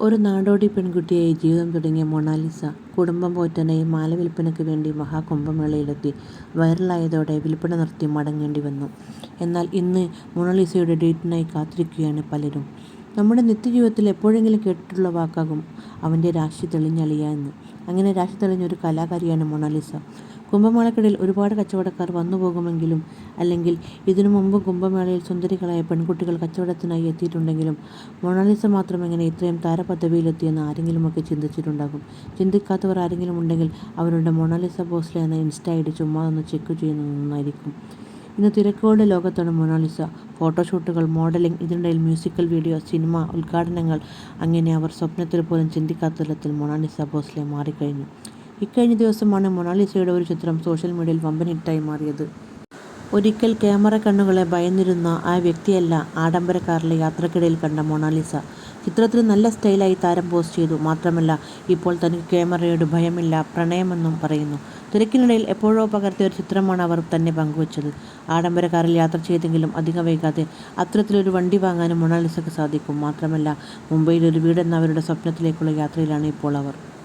ഒരു നാടോടി പെൺകുട്ടിയായി ജീവിതം തുടങ്ങിയ മൊണാലിസ കുടുംബം പോറ്റാനായി മാല വിൽപ്പനയ്ക്ക് വേണ്ടി മഹാകുംഭമേളയിലെത്തി വൈറലായതോടെ വിൽപ്പന നിർത്തി മടങ്ങേണ്ടി വന്നു. എന്നാൽ ഇന്ന് മൊണാലിസയുടെ ഡേറ്റിനായി കാത്തിരിക്കുകയാണ് പലരും. നമ്മുടെ നിത്യജീവിതത്തിൽ എപ്പോഴെങ്കിലും കേട്ടിട്ടുള്ള വാക്കാകും അവന്റെ രാശി തെളിഞ്ഞളിയ എന്ന്. അങ്ങനെ രാശി തെളിഞ്ഞ ഒരു കലാകാരിയാണ് മൊണാലിസ. കുംഭമേളയ്ക്കിടയിൽ ഒരുപാട് കച്ചവടക്കാർ വന്നുപോകുമെങ്കിലും അല്ലെങ്കിൽ ഇതിനു മുമ്പ് കുംഭമേളയിൽ സുന്ദരികളായ പെൺകുട്ടികൾ കച്ചവടത്തിനായി എത്തിയിട്ടുണ്ടെങ്കിലും മൊണാലിസ മാത്രം എങ്ങനെ ഇത്രയും താരപദവിയിലെത്തിയെന്ന് ആരെങ്കിലുമൊക്കെ ചിന്തിച്ചിട്ടുണ്ടാകും. ചിന്തിക്കാത്തവർ ആരെങ്കിലും ഉണ്ടെങ്കിൽ അവരുടെ മൊണാലിസ ഭോസ്ലെ എന്ന ഇൻസ്റ്റ ഡി ചുമ്മാ ഒന്ന് ചെക്ക് ചെയ്യുന്നതായിരിക്കും ഇന്ന് തിരക്കുകളുടെ ലോകത്താണ് മൊണാലിസ. ഫോട്ടോഷൂട്ടുകൾ, മോഡലിംഗ്, ഇതിനിടയിൽ മ്യൂസിക്കൽ വീഡിയോ, സിനിമ, ഉദ്ഘാടനങ്ങൾ അങ്ങനെ അവർ സ്വപ്നത്തിൽ പോലും ചിന്തിക്കാത്ത തരത്തിൽ മൊണാലിസ ഭോസ്ലെ മാറിക്കഴിഞ്ഞു. ഇക്കഴിഞ്ഞ ദിവസമാണ് മൊണാലിസയുടെ ഒരു ചിത്രം സോഷ്യൽ മീഡിയയിൽ വമ്പൻ ഹിറ്റായി മാറിയത്. ഒരിക്കൽ ക്യാമറക്കണ്ണുകളെ ഭയന്നിരുന്ന ആ വ്യക്തിയല്ല ആഡംബര കാറിലെ യാത്രയ്ക്കിടയിൽ കണ്ട മൊണാലിസ. ചിത്രത്തിൽ നല്ല സ്റ്റൈലായി താരം പോസ്റ്റ് ചെയ്തു. മാത്രമല്ല ഇപ്പോൾ തനിക്ക് ക്യാമറയോട് ഭയമില്ല, പ്രണയമെന്നും പറയുന്നു. തിരക്കിനിടയിൽ എപ്പോഴോ പകർത്തിയ ഒരു ചിത്രമാണ് അവർ തന്നെ പങ്കുവച്ചത്. ആഡംബര കാറിൽ യാത്ര ചെയ്തെങ്കിലും അധികം വൈകാതെ അത്തരത്തിലൊരു വണ്ടി വാങ്ങാനും മൊണാലിസയ്ക്ക് സാധിക്കും. മാത്രമല്ല മുംബൈയിൽ ഒരു വീടെന്ന അവരുടെ സ്വപ്നത്തിലേക്കുള്ള യാത്രയിലാണ് ഇപ്പോൾ അവർ.